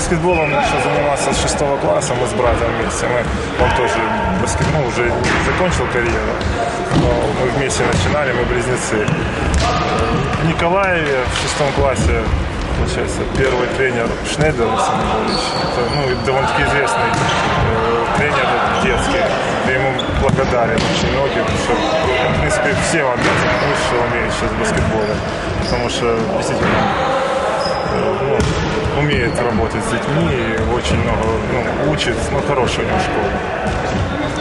баскетболом начал заниматься с шестого класса, мы с братом вместе. Мы, он тоже баскет, ну, уже закончил карьеру, но мы вместе начинали, мы близнецы. В Николаеве в шестом классе получается, первый тренер Шнейдер. Это, ну, довольно-таки известный э, тренер детский. Я ему благодарен очень многим, что, в принципе, всем обязан, что умеет сейчас в баскетболе. Потому что действительно ну, умеет работать с детьми и очень много ну, учит, ну, хорошая у него школа.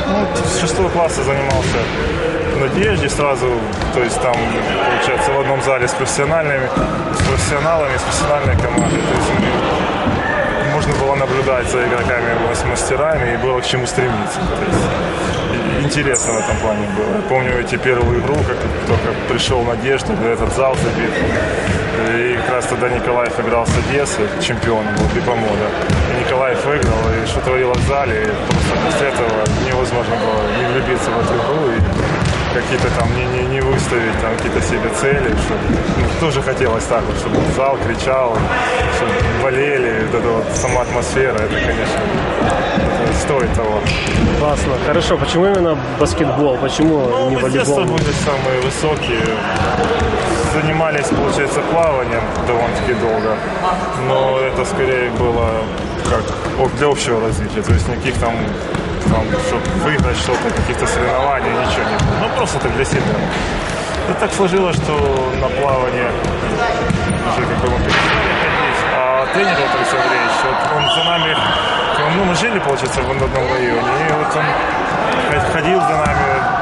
Ну, с шестого класса занимался в «Надежде» сразу, то есть там, получается, в одном зале с профессиональными, с профессионалами, с профессиональной командой. То есть можно было наблюдать за игроками, с мастерами, и было к чему стремиться. То есть, интересно в этом плане было. Помню эти первую игру, как только пришел Надежда, этот зал забит. И как раз тогда Николаев играл с Одессы, чемпионом был Бипомода. И Николаев выиграл, и что творило в зале, и просто после этого невозможно было не влюбиться в эту игру и какие-то там не, не, не выставить там какие-то себе цели, чтобы ну, тоже хотелось так вот, чтобы зал кричал, чтобы болели, вот эта вот сама атмосфера, это, конечно, это стоит того. Классно. Хорошо, почему именно баскетбол? Почему Ну, не мы с детства волейбол? были самые высокие. Занимались, получается, плаванием довольно-таки долго. Но это скорее было как для общего развития. То есть никаких там, там чтобы выиграть что-то, каких-то соревнований, ничего не было. Ну, просто так для себя. И так сложилось, что на плавание уже как бы мы ходить. А тренер вот Алексей Андреевич, вот он за нами, ну, мы жили, получается, в одном районе, и вот он ходил за нами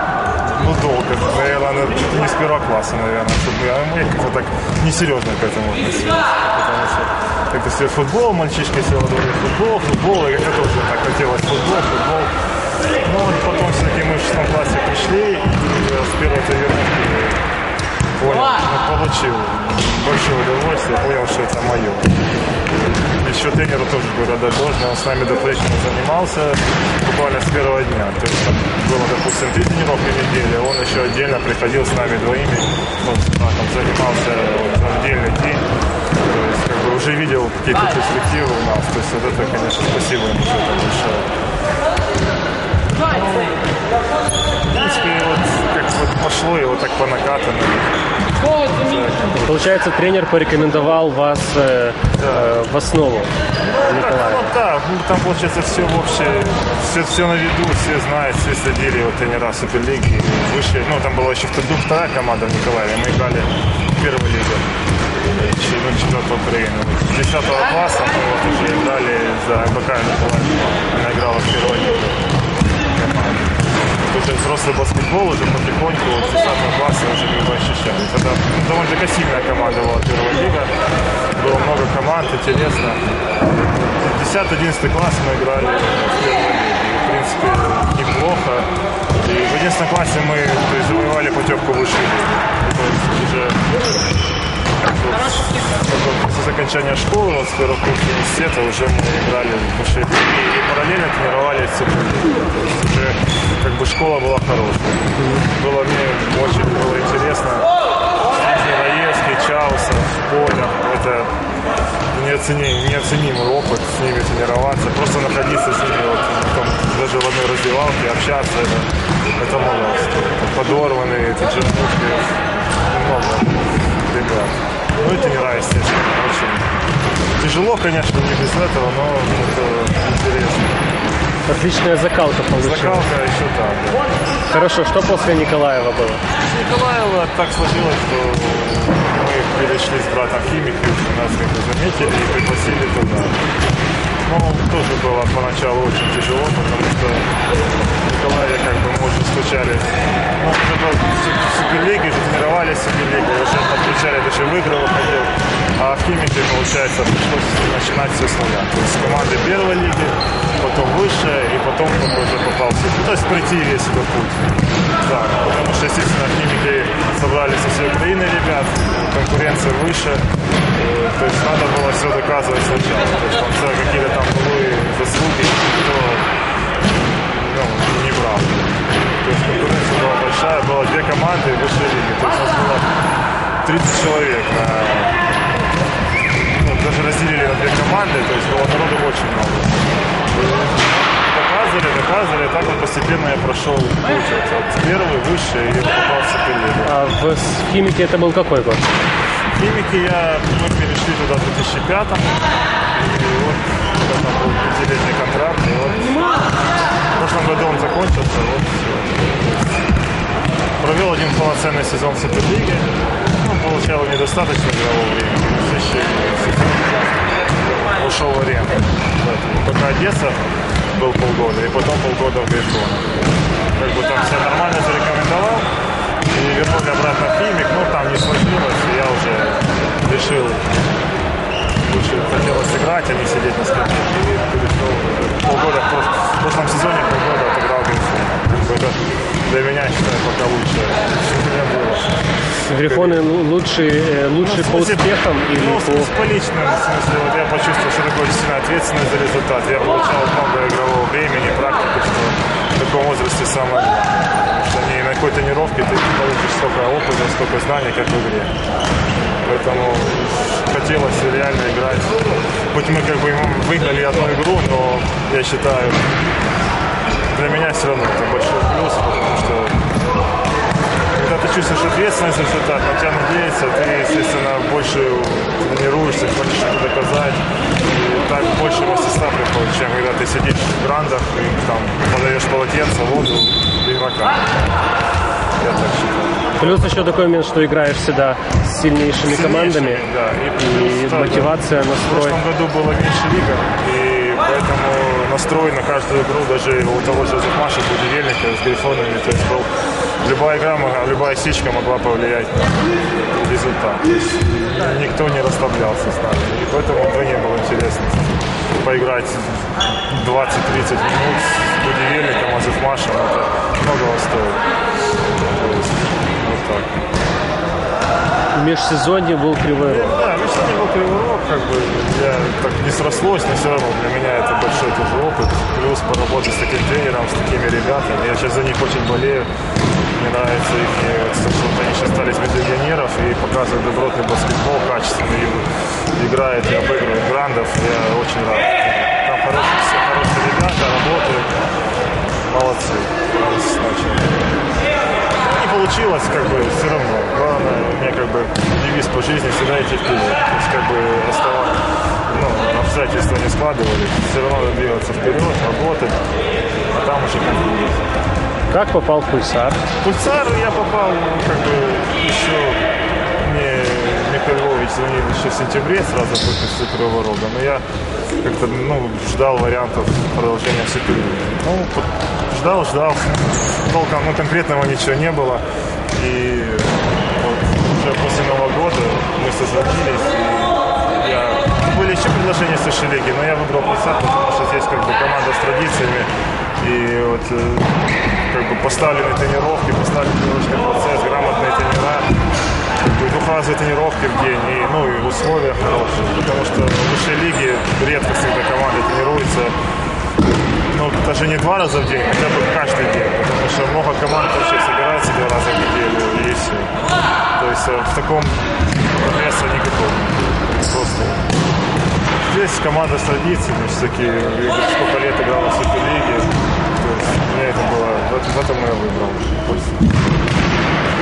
ну, долго, наверное, не с первого класса, наверное, чтобы а мы как-то так несерьезно к этому относились. Потому что как-то все футбол, мальчишки во дворе, футбол, футбол, и как-то тоже так хотелось футбол, футбол. Ну, вот потом все-таки мы в шестом классе пришли, и я с тренировки понял, ну, получил большое удовольствие, понял, что это мое. Еще тренеру тоже был рада должен, он с нами дополнительно занимался буквально с первого дня. То есть там было, допустим, три тренировки в неделю, он еще отдельно приходил с нами двоими, ну, с братом занимался вот, отдельный день. То есть как бы уже видел какие-то перспективы у нас. То есть вот это, конечно, спасибо ему за это большое. В принципе, вот пошло и вот так по накатанной. Получается, тренер порекомендовал вас э, э, в основу Николая. Ну да, ну, там получается все общее, все, все на виду, все знают, все следили, вот тренера Суперлиги, выше, ну там была еще вторая, вторая команда в Николаеве, мы играли в первой лиге, Ч- ну, четвертого управления. С 10 класса мы вот уже играли за МБК Николаев, она играла в первой лиге. Уже взрослый баскетбол уже потихоньку вот с 10 класса уже как бы ощущали. Тогда довольно-таки сильная команда была первая лига, было много команд, интересно. 10-11 класс мы играли в первой лиге. В принципе, неплохо. И в 11 классе мы то есть, завоевали путевку в лигу. То есть уже после окончания школы, вот с первого курса университета уже мы играли в высшей лиге и параллельно тренировались в Суперлиге. То есть уже как бы школа была хорошая. Было мне очень было интересно. Раевский, Чаусов, Поля. Это неоценим- неоценимый опыт с ними тренироваться. Просто находиться с ними вот, там, даже в одной раздевалке, общаться, это, это много. Подорванные, эти джермушки, много ребят. Ну и тренера, естественно, очень тяжело, конечно, не без этого, но это интересно. Отличная закалка получилась. Закалка еще там, да. Хорошо, что после Николаева было? С Николаева так сложилось, что мы перешли с братом химик, и нас как бы заметили и пригласили туда. Ну, тоже было поначалу очень тяжело, потому что в Николаеве как бы мы уже стучались. Ну, уже был в Су- в Суперлиге, уже тренировались в Суперлиге, уже подключали, даже в игры выходил. А в химике, получается, пришлось начинать все с нуля. То есть команды первой лиги, потом выше, и потом только уже попал в Супер. То есть пройти весь этот путь. Да, потому что, естественно, в химике собрали со всей Украины ребят, конкуренция выше. Э, То есть надо было все доказывать сначала. То есть там все какие-то там былые заслуги, никто ну, не брал. То есть конкуренция была большая, было две команды высшей лиги. То есть у нас было 30 человек на ну, даже разделили на две команды, то есть было народу очень много. И доказывали, доказывали, и так вот постепенно я прошел, получается, вот первый, высший, и попал в суперлигу. А в химике это был какой год? В химике я, мы перешли туда в 2005 и вот это был пятилетний контракт, и вот в прошлом году он закончился, вот всё. Провел один полноценный сезон в Суперлиге, ну, получал недостаточно игрового времени, в следующий сезон ушел в аренду. Пока Одесса был полгода, и потом полгода в Грифоне. Как бы там себя нормально зарекомендовал, и вернули обратно в Химик, но там не сложилось, и я уже решил, лучше хотелось играть, а не сидеть на скамье. И перешел полгода, в прош- в прошлом сезоне полгода отыграл Грифон. Это для меня, считаю, пока лучше, чем у меня было. Грифоны лу- лучшие, э, лучше Ну, по успехам или ну, в по... по личным, в смысле, вот я почувствовал, что такое действительно ответственность за результат. Я получал много игрового времени, практики, что в таком возрасте самое что не на какой тренировке ты получишь столько опыта, столько знаний, как в игре. Поэтому хотелось реально играть. Хоть мы как бы выиграли одну игру, но я считаю, для меня все равно это большой плюс, потому что когда ты чувствуешь ответственность за результат, на тебя надеется, ты, естественно, больше тренируешься, хочешь что-то доказать. И так больше мастерства приходит, чем когда ты сидишь в грандах и там подаешь полотенце, воду игрока. Я так считаю. Плюс еще такой момент, что играешь всегда с сильнейшими командами, Сильнейшими, Да. И, и плюс, да, мотивация, В настрой. прошлом году была меньше лига, и поэтому настрой на каждую игру, даже у того же Захмаша, будильника с грифонами, то есть был, любая игра, любая сечка могла повлиять на результат. Никто не расслаблялся с нами, и поэтому вдвойне было интересно поиграть 20-30 минут с будильником, а Захмашем, это многого стоит. То есть, вот так. Межсезонье был кривой рог. Да, ну сегодня был кривой рог, как бы я так не срослось, но все равно для меня это большой тоже опыт. Плюс поработать с таким тренером, с такими ребятами. Я сейчас за них очень болею. Мне нравится их, и вот, они сейчас стали из легионеров и показывают добротный баскетбол качественный, играет и обыгрывает грандов. Я очень рад. Там хорошие, все хорошие ребята, работают. Молодцы. Не получилось, как бы, все равно. Главное, у меня как бы девиз по жизни всегда идти вперед. То есть, как бы, оставаться, ну, обстоятельства не складывались. Все равно надо двигаться вперед, работать, а там уже как будет. Как попал в пульсар? В Пульсар я попал, ну, как бы, еще мне Михаил Львович звонил еще в сентябре, сразу после Рога. Но я как-то, ну, ждал вариантов продолжения Суперлиги. Ну, ждал, ждал. Толком, ну, конкретного ничего не было. И вот уже после Нового года мы созвонились, я... Были еще предложения с высшей лиги, но я выбрал Пульсар, потому что здесь как бы команда с традициями. И вот э, как бы поставлены тренировки, поставленный тренировочный процесс, грамотные тренера, как бы двухразовые тренировки в день, и, ну и условия хорошие, потому что в высшей лиге редко всегда команда тренируется, ну даже не два раза в день, хотя бы каждый день, потому что много команд вообще собираются два раза в неделю, и. То есть э, в таком прогресса никакого. Просто Здесь команда с традициями, все-таки сколько лет играл в Суперлиге. То есть мне это было, в этом я выбрал.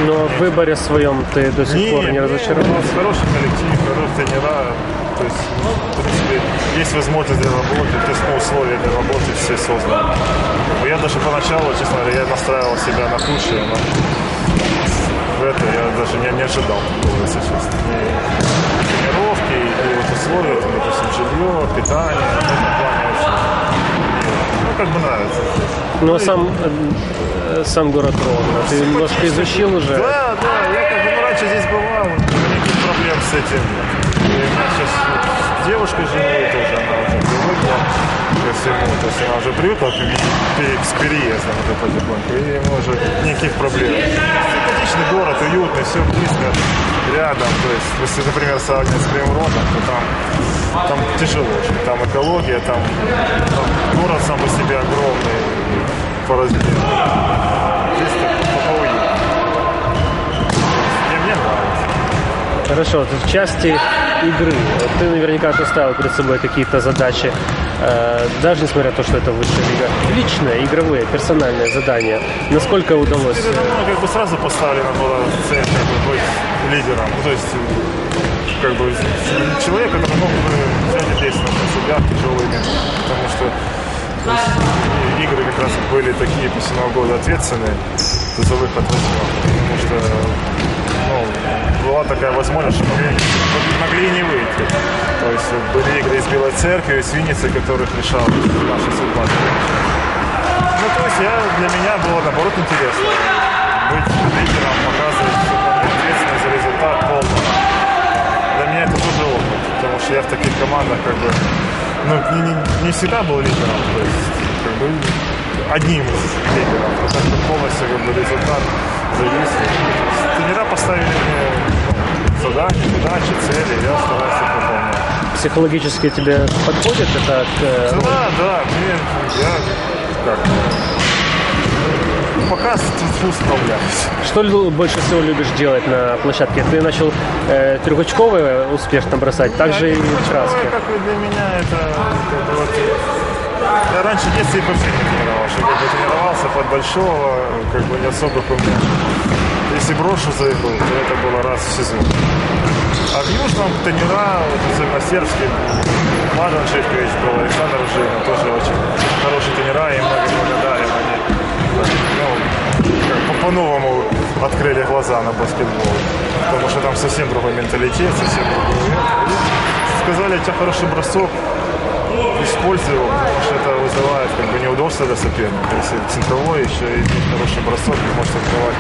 Но в выборе своем ты до сих пор не у разочаровался? нас хороший коллектив, хорошие тренера. То есть, ну, в принципе, есть возможность для работы, то есть ну, условия для работы все созданы. Но Я даже поначалу, честно говоря, я настраивал себя на худшее, но в это я даже не, не ожидал если честно. И тренировки, и вот условия, там, допустим, жилье, питание, в этом плане. Ну, как бы нравится. Но сам, э, сам город Ровно, ты немножко изучил уже? Да, да, я как бы ну, раньше здесь бывал, никаких проблем с этим. Нет. И у меня сейчас девушка живет тоже, она уже привыкла ко всему, то есть она уже привыкла к, пере- к переездам уже потихоньку, и ему уже никаких проблем. Симпатичный город, уютный, все близко, рядом, то есть, если, например, сравнивать с Кривым то там, там тяжело очень, там экология, там, там город сам по себе огромный размеру. Здесь так. Мне, мне нравится. Хорошо, вот в части игры. Ты наверняка ты ставил перед собой какие-то задачи, э, даже несмотря на то, что это высшая лига. Личные, игровые, персональные задания. Насколько удалось? Это ну, как бы сразу поставлена была цель как бы, быть лидером. Ну, то есть как бы человек, который мог бы взять ответственность на себя минуты. Потому что то есть, игры как раз были такие после Нового года ответственные за выход в восьмерку. Потому что ну, была такая возможность, что могли, могли не выйти. То есть были игры из Белой Церкви, из Винницы, которых решал наша судьба. Ну, то есть я, для меня было, наоборот, интересно быть лидером, показывать, ответственность за результат полный. Для меня это тоже опыт, потому что я в таких командах как бы, ну, не, не- не всегда был лидером, то есть одним из лидеров, а так как полностью как бы результат зависит. Тренера поставили мне ну, задачи, цели, я стараюсь их выполнять. Психологически тебе подходит это к, э, Да, да, мне, я как, пока справляюсь. Что больше всего любишь делать на площадке? Ты начал э, трехочковые успешно бросать, также и краски. Как бы для меня это бы вот, я раньше в детстве и вообще не тренировался. Как бы тренировался под большого, как бы не особо у меня. Если брошу за игру, то это было раз в сезон. А в Южном тренера, сербский, Младен Живкович был, Александр Жирин, тоже очень хорошие тренера, и много благодарен. Они ну, как по- по-новому открыли глаза на баскетбол. Потому что там совсем другой менталитет, совсем другой. И сказали, у тебя хороший бросок, используй его, потому что это вызывает как бы неудобства для соперника. Если центровой еще и хороший бросок, не может открывать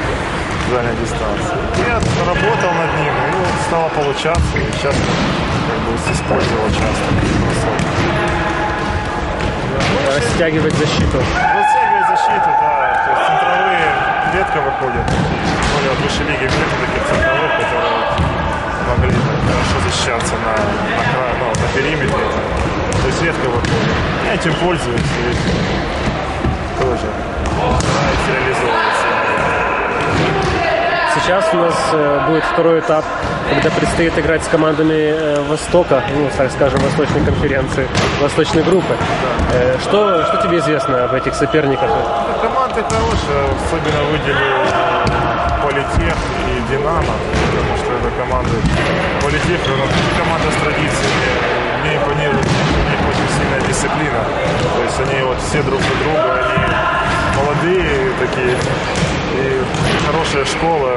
дальней дистанции. Я работал над ним, и вот стало получаться, и сейчас как бы использовал часто бросок. Растягивать защиту. Затягивать защиту, да. То есть центровые редко выходят. Более от высшей лиги нету таких центровых, которые могли хорошо защищаться на, на, крае, ну, на периметре. То есть редко выходят. Я этим пользуюсь и тоже стараюсь реализовываться. Сейчас у нас э, будет второй этап, когда предстоит играть с командами э, Востока, ну, так скажем, Восточной конференции, Восточной группы. Э, что, что тебе известно об этих соперниках? Команды хорошие, особенно выделю э, Политех и Динамо, потому что это команды Политех, ну, команда с традициями, мне импонирует, у них очень сильная дисциплина, то есть они вот все друг у друга, они молодые такие, и хорошая школа,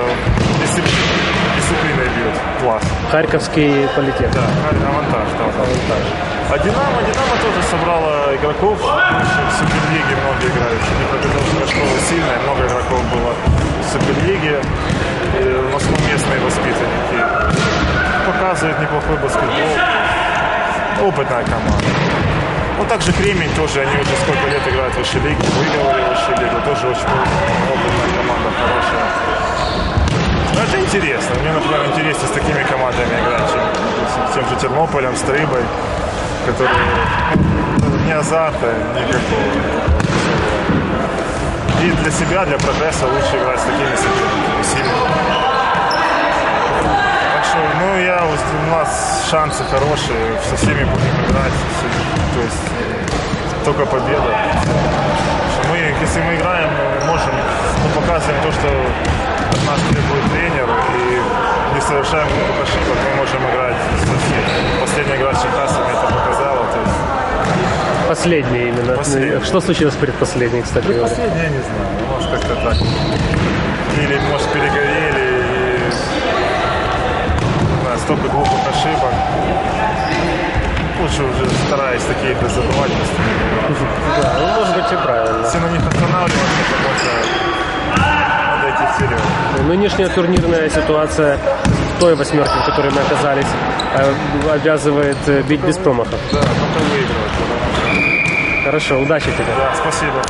дисциплина, дисциплиной бьют, класс. Харьковский политех. Да, авантаж, да, авантаж. А Динамо, Динамо тоже собрала игроков, в Суперлиге много играющих. Неподготовленная школа сильная, много игроков было в Суперлиге. И В основном местные воспитанники. Показывают неплохой баскетбол. Опытная команда. Ну, также Кремень тоже, они уже сколько лет играют в высшей лиге, выигрывали в высшей лигу, тоже очень опытная команда, хорошая. Ну, это интересно. Мне, например, интереснее с такими командами играть, чем с тем же Тернополем, с Рыбой, которые ну, ни азарта, никакого. И для себя, для прогресса лучше играть с такими соперниками, сильными. Так что, ну, я, у нас шансы хорошие, со всеми будем играть. с- То есть э, только победа. Мы, если мы играем, мы можем, мы показываем то, что от нас требует тренер, и не совершаем никаких ошибок, мы можем играть со всеми. Последняя игра с Черкасами это показала. То есть, Последний именно. Последний. Что случилось предпоследней, кстати говоря? последняя, я не знаю, может как-то так. Или, может, перегорели, и не знаю, столько глупых ошибок. Лучше уже стараюсь такие игры забывать. Да, ну, может быть и правильно. Если на них останавливаться, потому что надо идти вперед. Нынешняя турнирная ситуация той восьмерки, в которой мы оказались, э, обязывает э, бить без промахов. Да, только выигрывать. Хорошо, удачи тебе. Да, спасибо.